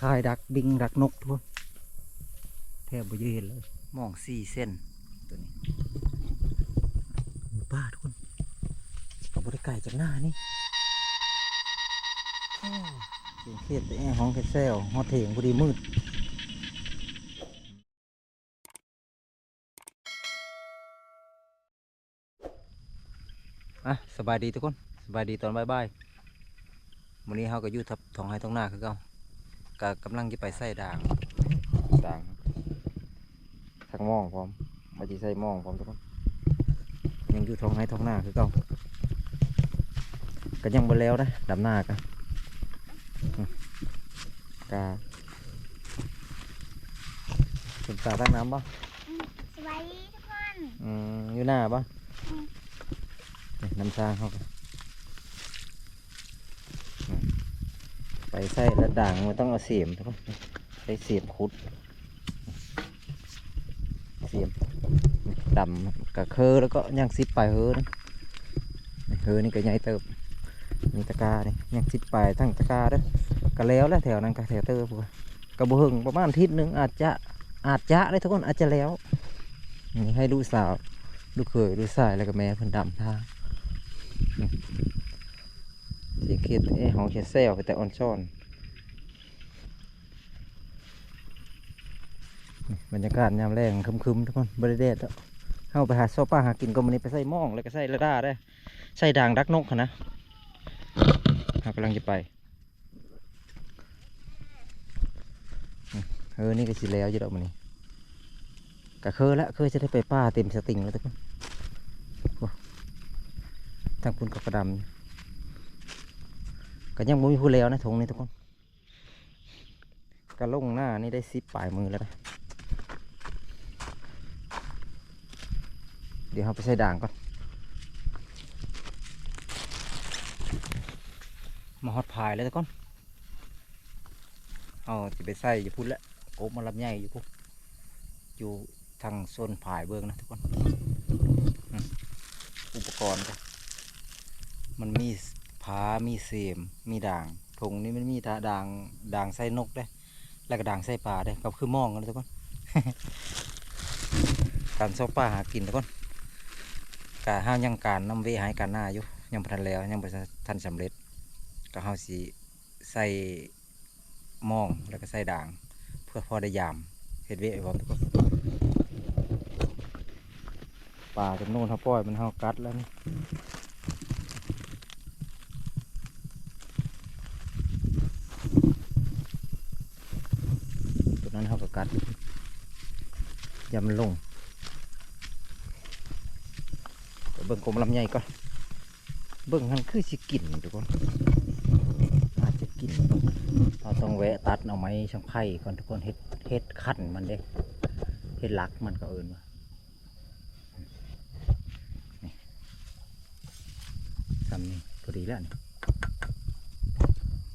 คายดักบิงดักนกทุกคนแทบบ่ยืเห็นเลยมองสี่เส้นตัวนี้หมูป้าทุกคนกับบริไก่จากหน้านี่เสียงเครียดไปแอ้ห้องแคสเซลฮอเถียงพอดีมืดอะสบายดีทุกคน สบายดีตอนบ่ายๆวันนี้เราก็อยู่ทับท้องให้ท้องหน้าคือเก่า ก็กำลังจะไปใส่ด่างด่างทักหมองพร้อมมาจีใส่หมองพร้อมทุกคนยังอยู่ท้องให้ท้องหน้าคือเก่าก็ยังบ่แล้วนะดำหน้ากันอืมกาเป็นตาตั้งน้ำป่ะสวัสดีทุกคน อืมอยู่หน้าป่ะอืมนี่น้ำชาเขาก็อืมไป ใส่แล้วด่างมันต้องเอาเสียมทุกคนใช้เสียมขุด เสียมดำกับเคอแล้วก็ย่างซิปปลายเฮอนะเฮอนี่ก็ใหญ่เติบมีตะกร้านี่ย่างซิปปลายทั้งตะกาด้อก็แล้วแล้วแถวนั้นก็แถวเติบกกระบุหึงประมาณทิศหนึ่งอาจจะอาจจะได้ทุกคนอาจจะแล้วนี่ให้ลูกสาวลูกเขยลูกชายแล้วก็แม่เพิ่นดำท่า สีเครียดเอ้ของเคสเซลไปแต่ออนซ่อนบรรยากาศยามแรงคึมๆทุกคนบริเดดแล้วเข้าไปหาซอป้าหากินก็มันนี้ไปใส่หม้องแล้วก็ใส่ระดาได้ใส่ด่างดักนกนะเรากำลังจะไปเออนี่ก็สิแล้วอยู่ดอกมันนี่ก็เคยล้วเคยจะได้ไปป้าเต็มสติงแล้วทุกคนโอ้ทางคุณกับกระดำ ก็ยังบ่มีผู้แล้วนะทงนี่ทุกคนกระลงหน้านี่ได้ซิปปลายมือแล้วนะเดี๋ยวเราไปใส่ด่างก่อนมาฮอดพายแล้วทุกคนเอาจะไปใส่อยู่พุ่นแล้วโกบมาลำใหญ่อยู่พุ่นอยู่ทางโซนผายเบื้องนะทุกคน อุปกรณ์ก็มันมี ผามีเสียมมีด่างทงนี่มันมีด่าด่างด่างไส้นกได้ แล้วก็ด่างไส้ปลาได้ก็คือมองกันทุกคนการซอกปลาหากินทุกคนกาห้ามยังการน้ำเวหายการหน้าอยู่ยังพันแล้วยังบ่ทันสำเร็จก็เฮาสิใส่มองแล้วก็ใส่ด่าง เพื่อพอได้ยามเฮ็ดเวไว้พอมทุกคนป่าจำนวนเฮาปล่อยมันเฮากัดแล้วนี่ตัวนั้น เฮาก็กัดอย่ามันลงเบิ่งกลมลำใหญ่ก่อนเบิ่งมันคือสิกินทุกคนอาจจะกินเราต้องแวะตัดเอาไม้ช่างไผ่ก่อนทุกคนเฮ็ดเฮ็ดขั้นมันเด้เฮ็ดลักมันก็เอินว่าทำนี่พอดีแล้ว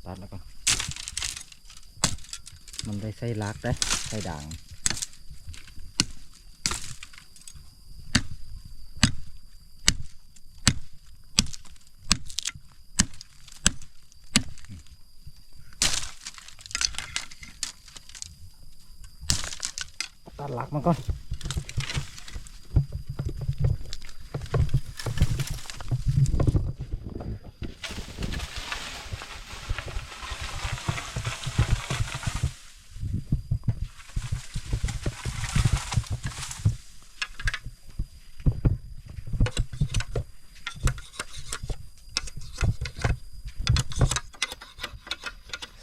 ตัดแล้วก็ มันได้ใส่ลักได้ใส่ด่างตัดลักมันก่อน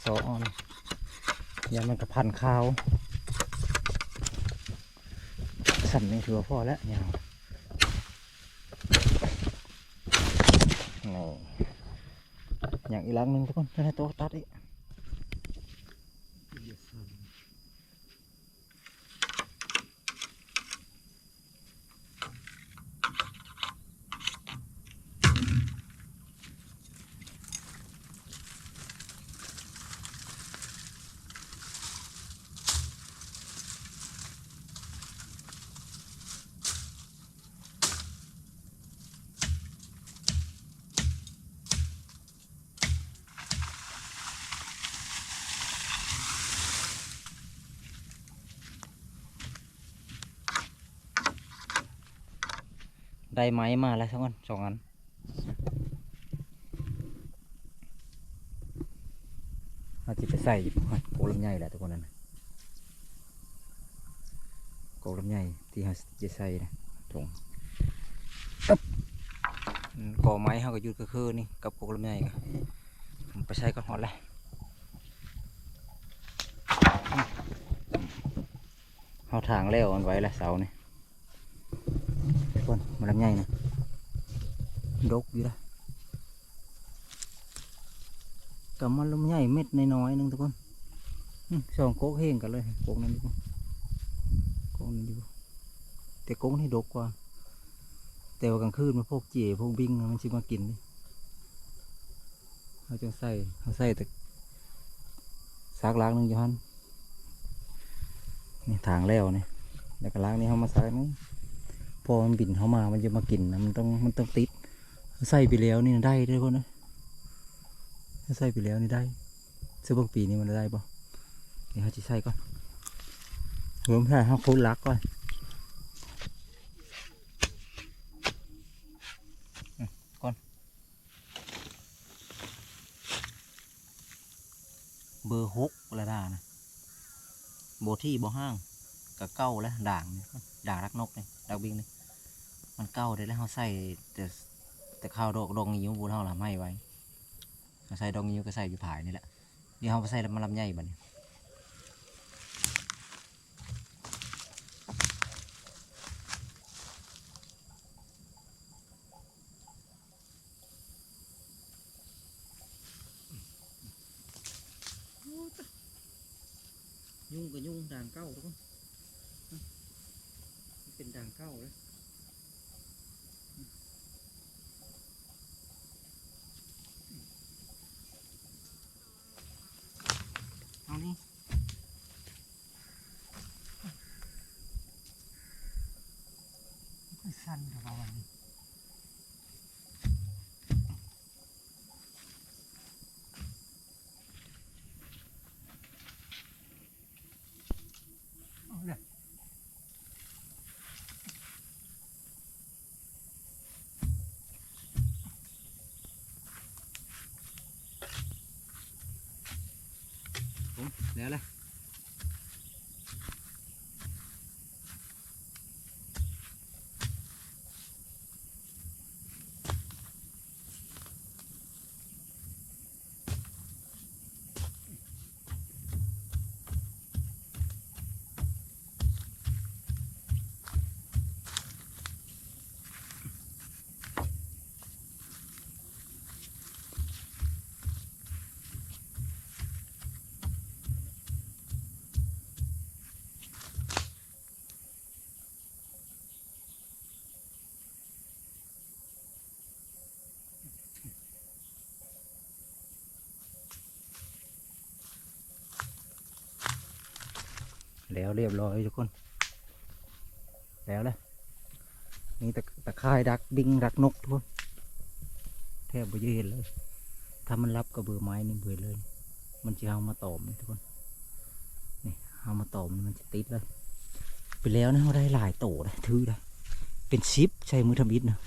สออนอย่ามันกระพัน ข้าวสั่นนี่ถือว่าพอแล้วยาวนี่อย่างอีกหลังหนึ่งทุกคนจะได้โต๊ะตัดอีก ได้ไม้มาแล้วทั้งคนสองอันเราจะไปใส่โกลำไยแหละทุกคนนั่นโกลำไยที่เราจะใส่นะถุงอึ๊บอืมก่อไม้เขาก็ยุดก็คือนี่กับโกลำไยก็ไปใช้ก็หอดเลยเขาทางแล้วมันไว้แล้วเสานี่ทุก คนมาลำไยนะดกอยู่ละกับมันลำไยเม็ดน้อยๆนึงทุกคนอืมสองโก๊กเฮงกันเลยโก๊กนั้นดีกว่าโก๊กนั้นดีกว่าแต่โก๊กนี่ดกกว่า แต่ว่ากลางคืนมาพวกเจี๋ยพวกบิงมันชิมากินนี่เขาจะใส่เขาใส่แต่ซากล้างนึงอยู่ฮันนี่ทางแล้วนี่แล้วก็ล้างนี่เขามาใส่นี่ พอมันบินเข้ามามันจะมากินนะมันต้องมันต้องติดใส่ไปแล้วนี่ได้ด้วยคนนะใส่ไปแล้วนี่ได้เสื้อบางปีนี่มันได้ปะเดี๋ยวเขาจะใส่ก่อนรวมใส่เขาคุ้นรักก่อนก่อน เบอร์หกละด่านะโบที่โบห้างกับเก้าและด่างนี่ด่างรักนกนี่ดาวบิงนี่ มันเก้าได้แล้วเขาใส่แต่แต่ข้าวดอกดองนิ้วบูเท่าละไม่ไว้เขาใส่ดองนิ้วก็ใส่อยู่ผายนี่แหละเดี๋ยวเขาไปใส่แล้วมาลำใหญ่บัดนี้ยุ่งกับยุ่งด่างเก้าทุกคนเป็นด่างเก้าเลย ค่อยสั้นกับเราอันนี้เอาเลยผม แล้วเรียบร้อยทุกคน แล้วเลยนี่ตะตะข่ายดักบิงดักนกทุกคนแทบไม่เห็นเลย ถ้ามันรับกับเบือไม้นี่เบื่อเลย มันจะเอามาตอมทุกคนนี่เอามาตอมมันจะติดเลยไปแล้วนะเราได้หลายโตเลยถือได้เป็นชิปใช้มือทำอิฐนะ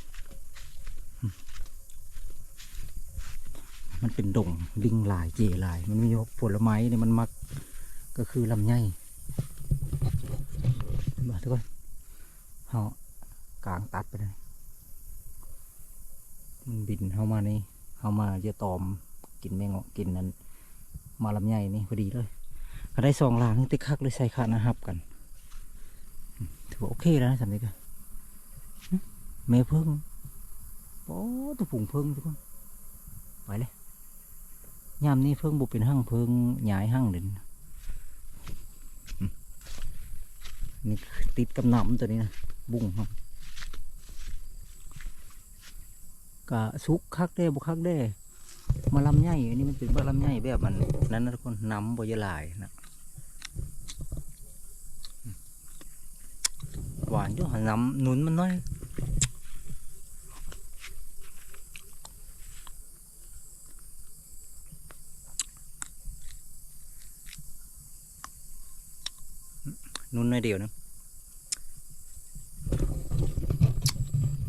มันเป็นดงลิงหลายเจหลาย มันมีผลไม้เนี่ยมันมักก็คือลำไย ห็นบ่ทุกคนเขากลางตัดไปเลยมันบินเข้ามานี่เข้ามาเยอะตอมกินแมงเงาะกินนั้น มาลำไยนี่พอดีเลยก็ได้สองลางนี่ติคักเลยใส่ขานะครับกันถือว่าโอเคแล้วนะสำนี้ก็แม่เพิ่งโอ้ตัวผงเพิ่งทุกคนไปเลยยามนี้เพิ่งบุเป็นห้างเพิ่งหยายห้างเด่นหึ นี่ติดกับหนำตัวนี้นะบุ้งครับกะสุกคักได้บุคักได้มาลำไยอันนี้มันเป็นมาลำไยแบบมันนั้นนะทุกคนน้ำบอยหลายนะหวานจ้ะน้ำนุนมันน้อย นุ่นน้อยเดียวนะ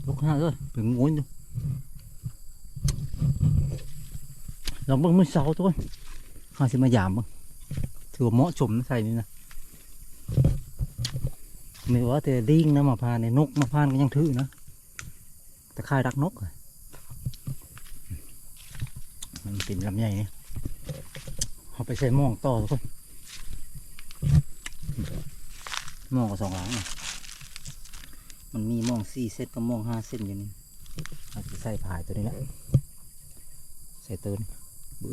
โอ้ขนาเลยเป็นม้วนอยู่เราเบิ่งมือเสาทุกคนข้าสิมายามบ้างถือว่าเหมาะสมนะใส่นี่นะไม่ว่าแต่ลิงนะมาพานในนกมาพานก็ยังถือนะแต่ค่ายดักนกมันเป็นลำใหญ่เนี่ยเอาไปใส่หมองต่อทุกคนห มองกับสองหลังน่ะมันมีมองสี่เซตกับมองห้าเซตอยู่นี่อาไปใส่ผายตัวนี้แหละใส่ตัวนี้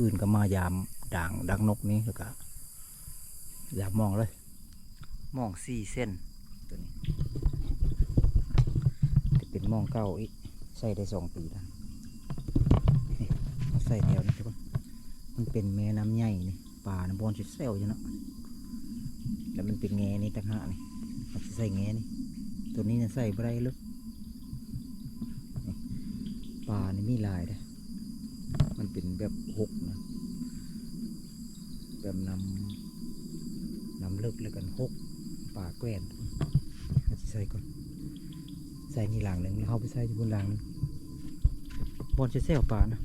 อื่นก็มายามด่างดักนกนี้แล้วก็ยามมองเลยมองสี่เส้นตัวนี้จะเป็นมองเก้าอีกใส่ได้สองปีแล้วนี่ใส่แถวนี้ทุกคนมันเป็นแม่น้ำใหญ่นี่ป่าน้ำบอนชิดเซลอยู่เนาะแล้วมันเป็นแง่นี่ต่างหากนี่ ใส่แง่นี่ตัวนี้เนี่ยใส่บ่ได้ลึกป่านี่มีลายเด้มันเป็นแบบหกนะ แบบนำนำลึกแล้วกันหกป่าแกล้นมันสิใส่ก่อน ใส่นี่หลังหนึ่งเขาไปใส่ที่บนหลังบอนชิดเซลป่านะ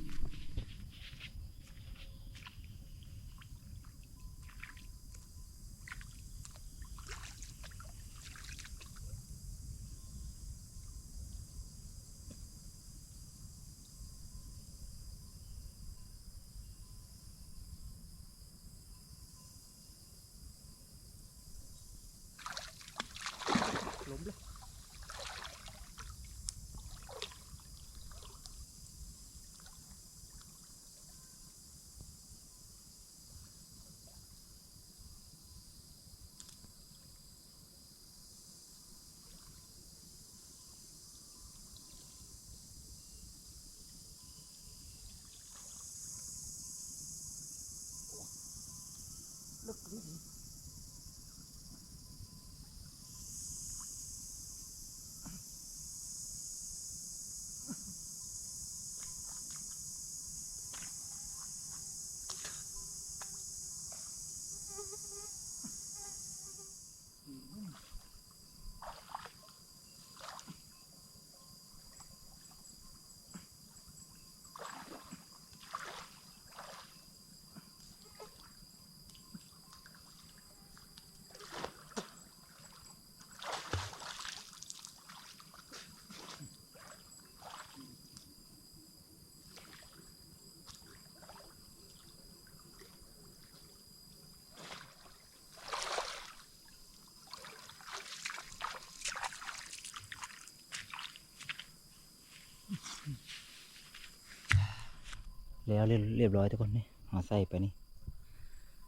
แล้วเรียบร้อยทุกคนนี่เอาใส่ไปนี่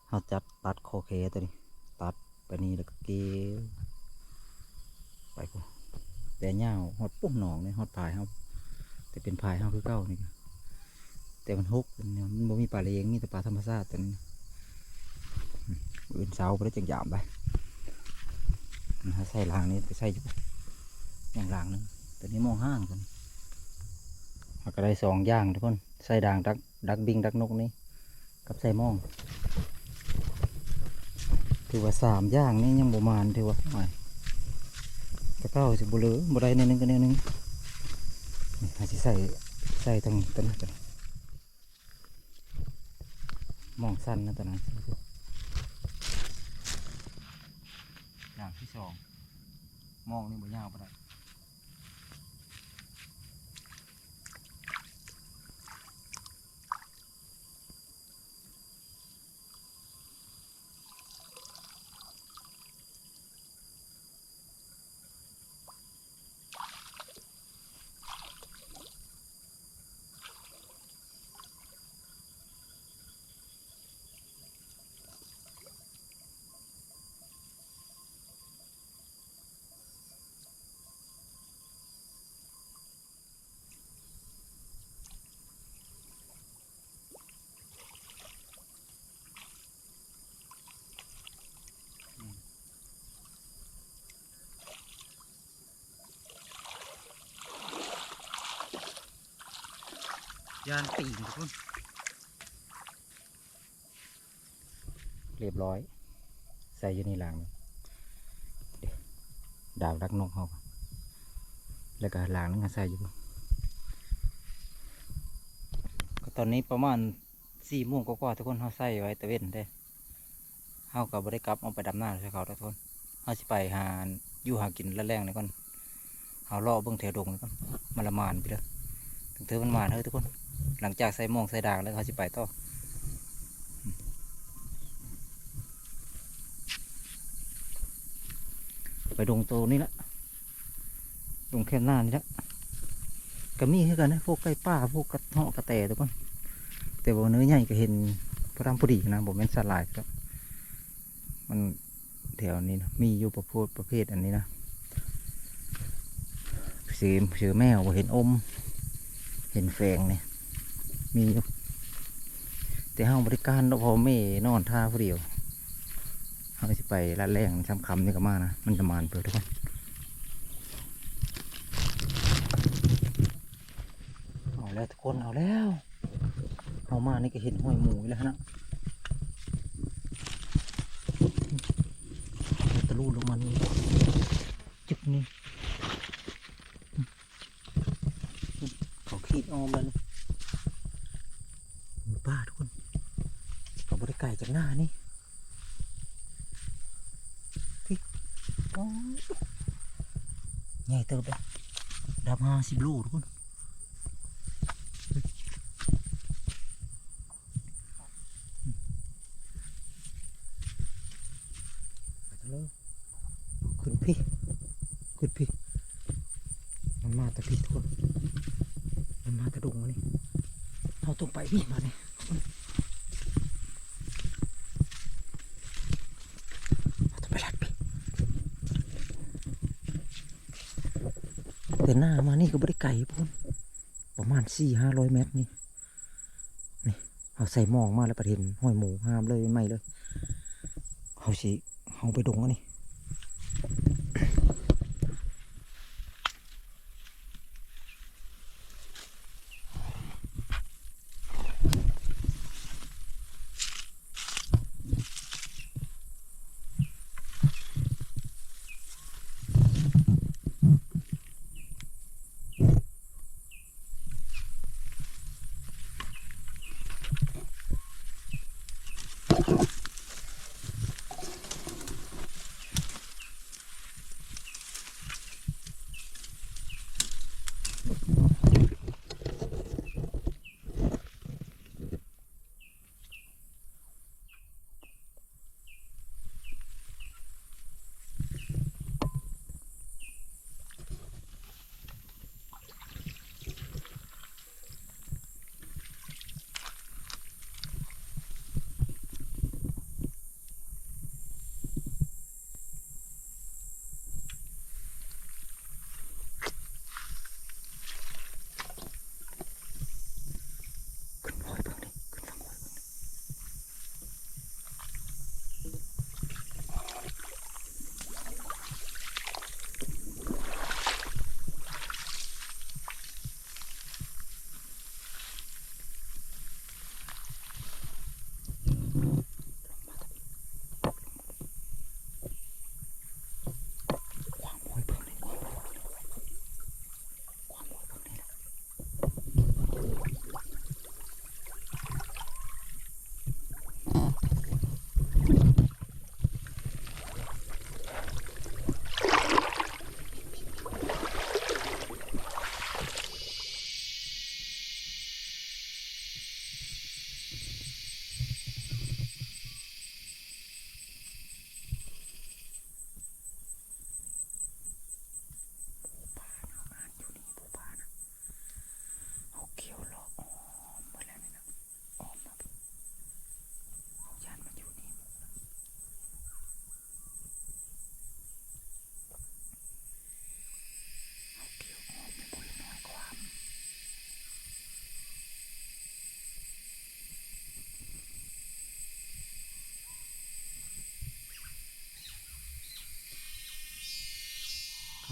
เอาจับตัดคอเคตัวนี้ ตัดไปนี่แล้วก็เกลียวไปกูแต่เงาวฮอดปุ๊บหนองนี่ฮอดพายเฮาแต่เป็นพายเฮาคือเก้านี่แต่มันหกเนี่ยมันบ่มีปลาเลี้ยงมีแต่ปลาธรรมชาติตัวนี้อื่นเสาไปได้จังหยามไปใส่รางนี้ไปใส่อย่างรางนึงตัวนี้มองห้างตัวนี้ ก็ได้สองอย่างทุกคนใส่ด่างดักดักบิงดักนกนี่กับใส่หม่อง ถือว่าสามอย่างนี่ยังบ่มานถือว่าไม่กระเก้าสิบุเลือบ่ได้แนวหนึงก็นวหนึงนี่อาจจะใส่ใส่ตรงตัวนี้ตันมองสั้นนะตัวนั้นอย่างที่สองมองนี่บ่ยาวปานใด ยานตีนทุกคนเรียบร้อย ใส่ยู่ในหลังดาวดักนกเขาก่อนแล้วก็หลังนึงก็ใส่อยู่ก็ตอนนี้ประมาณสี่โมงกว่าทุกคนเขาใส่ไว้ตะเวนได้เขากับบริกลับเอาไปดำหน้าใช่เขาทุกคนเขาสิไปหาอยู่หากินแล้วแรงนี่ก่อนเขาลาะเบิ่งแถวดงนี่ก่อนมันละมานไปเลยถึงเธอมันมานเฮ้ยทุกคน หลังจากใส่โมงใส่ด่างแล้วเขาสิไปต่อไปดงโตนี่ละดงแค่หน้านี่ละก็มีคือกันนะพวกไก่ป่าพวกกระเทาะกระแตทุกคนแต่ว่าเนื้อใหญ่ก็เห็นพระรามพอดีนะผมเป็นสลายครับมันแถวนี้นะมีอยู่ประเภทประเภทอันนี้นะสือสือแมวบ่เห็นอม เห็นแฝงเนี่ย มีอยู่แต่ห้องบริการเราพอไม่นอนท่าผู้เดียวเขาจะไปละแรงช้ำคำนี่ก็มากนะ มันจะมานเปิดทุกคนเอาแล้วทุกคนเอาแล้วเอามานี่ก็เห็นห้อยหมูแล้วนะตะลูดลงมานี่จึกนี่เขาขีดออมแล้วนี่หมูป้าทุกคนเขาบริไก่จากหน้านี่ที่โอ้ยใหญ่เติบเลยดำห้าสิบโลทุกคนไปทะเลขึ้นพี่ขึ้นพี่ มันมาแตะพี่ทุกคนมันมาแตะดุงมานี่เราต้องไปพี่มาต้องไปลัดพี่ แต่หน้ามานี่ก็บริไก่พุ่นประมาณสี่ห้าร้อยเมตรนี่นี่เอาใส่หมองมาแล้วประเห็นห้อยหมูห้ามเลยไม่เลยเอาสิเอาไปดงอันนี้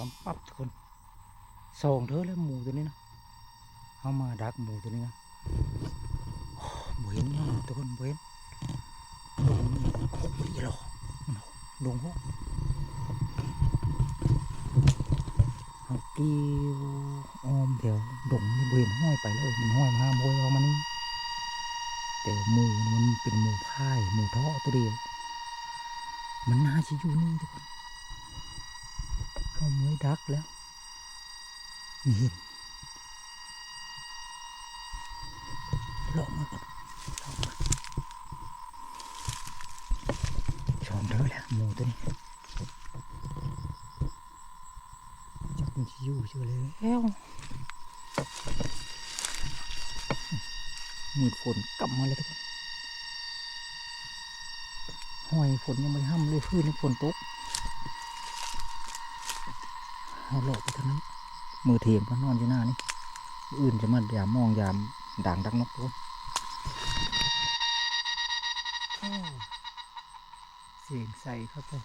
คำปั๊บทุกคนส่องเธอแล้วหมูตัวนี้นะเอามาดักหมูตัวนี้นะโอ้บ่เห็นหมูตัวคนเห็นดงนี่โคตรดีหรอกมันดงหกเอาเกี่ยวอ้อมแถวดงนี่เห็นห้อยไปเลยมันห้อยมาห้ามโวยออกมานี่แต่หมูมันเป็นหมูพ่ายหมูท่อตัวเดียวมันน่าจะอยู่นี่ทุกคน เขาเมื่อยดักแล้ว นี่ลองมาก่อนลองมาชมเด้อแล้วหมูตัวนี้จักมันจะอยู่เชื่อแล้วมืดฝนกลับมาเลยทุกคนห้อยฝนยังไม่ห้ำเลยพื้นฝนตก หลอกไปทางนั้น มือเทียมก็นอนอยู่หน้านี่ อื่นจะมายามมองยามด่างดักนกทุกเสียงใส่ครับผม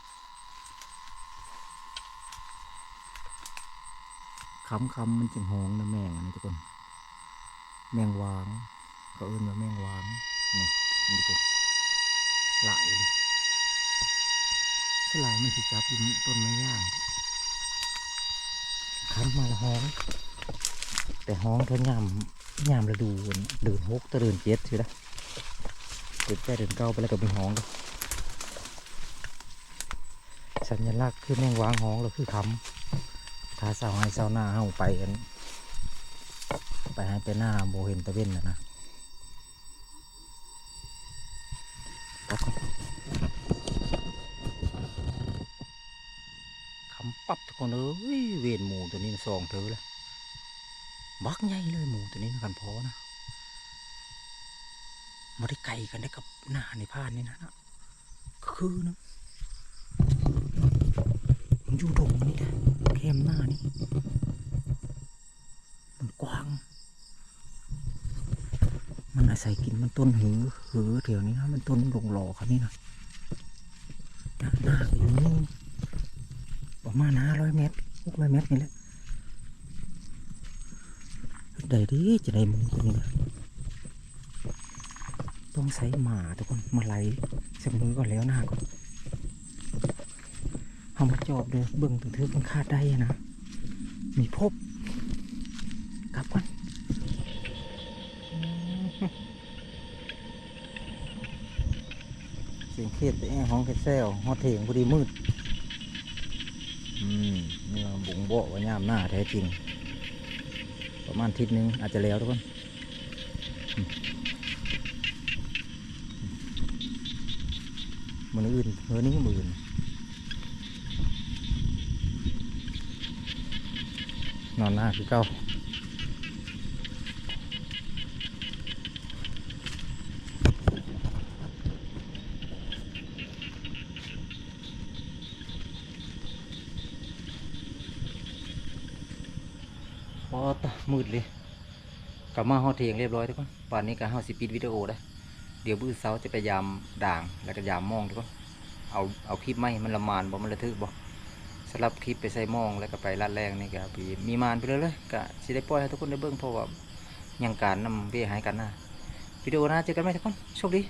คำคำๆมันจึงหองนะแมงนนี้ทุกคน แมงวางก็เอื่นว่าแมงวางนี่อันนี้ผมหลายเลยสลายมันสิจับอยู่ต้นไม้ย่าง ขันมาละห้อง แต่ห้องเท่ายามยามระดูเดินหกตะเดินเจ็ดสิละเดินแปเดินเก้าไปแล้วก็เป็นห้องก็สัญลักษณ์คือแมงวางห้องเราคือคำถ้าสาวให้สาวหน้าเอาไปอันไปให้ไปหน้าโบเห็นตะเว้นนะนะกลับก่อนคำปั๊บทุก คนเอ้ยเวนหมูตัวนี้นะซองเธอเลยบักใหญ่เลยหมูตัวนี้นะกันพอนะมาได้ไกลกันได้กับหน้าในพานนี่นะนะคือนะมันอยู่ตรงนี้นะแคมหน้านี่มันกว้าง มันอาศัยกินมันต้นหือหือแถวนี้นะมันต้นหลงหล่อครับนี่นะหน้าหน้าก็อยู่นี่ มาณห้าร้อยเมตรหกร้อยเมตรนี่แหละได้ดีจะได้หมูตัวนี้ต้องใช้หมาทุกคนมาไล่สักมือก่อนแล้วหน้าก่อนเอามาจอบเลยเบิ่งถึงเธอมันคาดได้นะมีพบกลับก่อนเสียงเครียดแต่ห้องแคสเซลฮอตเถียงพอดีมืด โบะว่ายามหน้าแท้จริง ประมาณทิศนึงอาจจะแล้วทุกคนมันอื่นเฮ้อนี้มืออื่นนอนหน้าคือเก้า พอตะ มืดเลยกลับมาฮอดเทียงเรียบร้อยทุกคนป่านนี้ก็เฮาสิปิดวิดีโอได้เดี๋ยวบื้อเสาจะไปยามด่างแล้วก็ยามมองทุกคนเอาเอาคลิปไหมมันละมานบ่มันระทึกบ่สำหรับคลิปไปใส่มองแล้วก็ไปลาดแรงนี่ก็ปีมีมานไปเลยเลยก็สิได้ปล่อยให้ทุกคนได้เบิ่งเพราะว่ายังการนำเบี้ยหายกันนะวิดีโอหน้าเจอกันไหมทุกคนโชคดี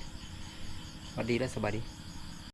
สวัสดีและสบายดี